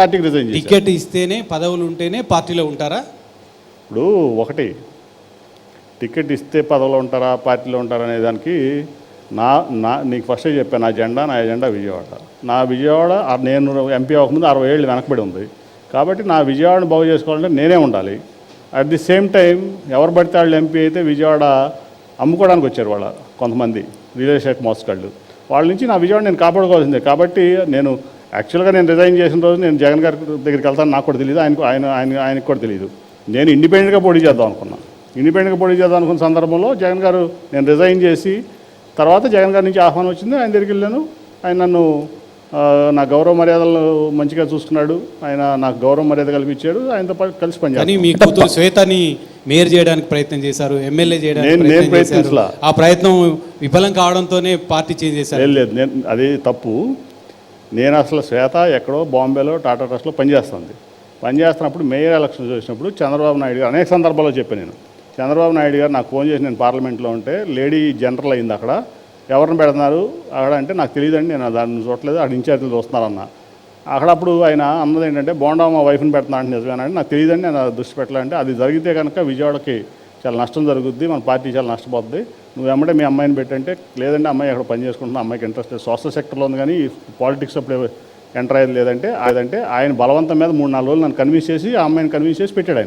పార్టీకి resign ticket ఇస్తేనే పదవులు ఉంటేనే పార్టీలో ఉంటారా? ఇప్పుడు ఒకటి టికెట్ ఇస్తే పదవిలో ఉంటారా పార్టీలో ఉంటారా అనే దానికి నా నా నీకు ఫస్టే చెప్పాను నా జెండా నా ఎజెండా విజయవాడ. నా విజయవాడ నేను ఎంపీ అవ్వకముందు అరవై ఏళ్ళు వెనకబడి ఉంది. కాబట్టి నా విజయవాడను బాగు చేసుకోవాలంటే నేనే ఉండాలి. అట్ ది సేమ్ టైం ఎవరు పడితే వాళ్ళు ఎంపీ అయితే విజయవాడ అమ్ముకోవడానికి వచ్చారు వాళ్ళ కొంతమంది రియల్ ఎస్టేట్ మోసగాళ్ళు. వాళ్ళ నుంచి నా విజయవాడ నేను కాపాడుకోవాల్సిందే. కాబట్టి నేను యాక్చువల్గా నేను రిజైన్ చేసిన రోజు నేను జగన్ గారి దగ్గరికి వెళ్తాను నాకు కూడా తెలియదు ఆయనకు ఆయన ఆయన ఆయనకు కూడా తెలియదు నేను ఇండిపెండెంట్గా పోటీ చేద్దాం అనుకున్నాను. ఇండిపెండెంట్గా పోటీ చేద్దాం అనుకున్న సందర్భంలో జగన్ గారు నేను రిజైన్ చేసి తర్వాత జగన్ గారి నుంచి ఆహ్వానం వచ్చింది ఆయన దగ్గరికి వెళ్ళాను. ఆయన నన్ను నా గౌరవ మర్యాదలు మంచిగా చూసుకున్నాడు. ఆయన నాకు గౌరవ మర్యాద కల్పించాడు. ఆయనతో పాటు కలిసి పనిచేస్తాను మీ కూతురు శ్వేతని మేయర్ చేయడానికి ప్రయత్నం చేశారు ఎమ్మెల్యే చేయడానికి నేను- నేను ప్రయత్నం చేశారు. ప్రయత్నించలా. ఆ ప్రయత్నం విఫలం కావడంతోనే పార్టీ చేంజ్ చేశారు. లేదు. నేను అది తప్పు. నేను అసలు శ్వేత ఎక్కడో బాంబేలో టాటా ట్రస్ట్లో పనిచేస్తుంది. పనిచేస్తున్నప్పుడు మేయర్ ఎలక్షన్ చూసినప్పుడు చంద్రబాబు నాయుడు గారు అనేక సందర్భాల్లో చెప్పాను నేను. చంద్రబాబు నాయుడు గారు నాకు ఫోన్ చేసి నేను పార్లమెంట్లో ఉంటే లేడీ జనరల్ అయింది అక్కడ. ఎవరిని పెడుతున్నారు? అక్కడ అంటే నాకు తెలియదండి నేను దాన్ని చూడలేదు అక్కడ ఇన్ఛార్జీలు చూస్తున్నారన్న. అక్కడ అప్పుడు ఆయన అన్నది ఏంటంటే బోండా మా వైఫ్ని పెడుతున్నా అంటే నిజమేనంటే నాకు తెలియదండి నేను దృష్టి పెట్టాలంటే అది జరిగితే కనుక విజయవాడకి చాలా నష్టం జరుగుద్ది మన పార్టీ చాలా నష్టపోద్ది. నువ్వు వెంబడే మీ అమ్మాయిని పెట్టంటే లేదంటే అమ్మాయి అక్కడ పని చేసుకుంటున్నా అమ్మాయికి ఇంట్రెస్ట్ లేదు. సోషల్ సెక్టర్లో ఉంది కానీ పాలిటిక్స్ అప్పుడు ఎంటర్ అయ్యేది లేదంటే అదంటే ఆయన బలవంతం మీద మూడు నాలుగు రోజులు నన్ను కన్విన్స్ చేసి ఆ అమ్మాయిని కన్విన్స్ చేసి పెట్టాడు ఆయన.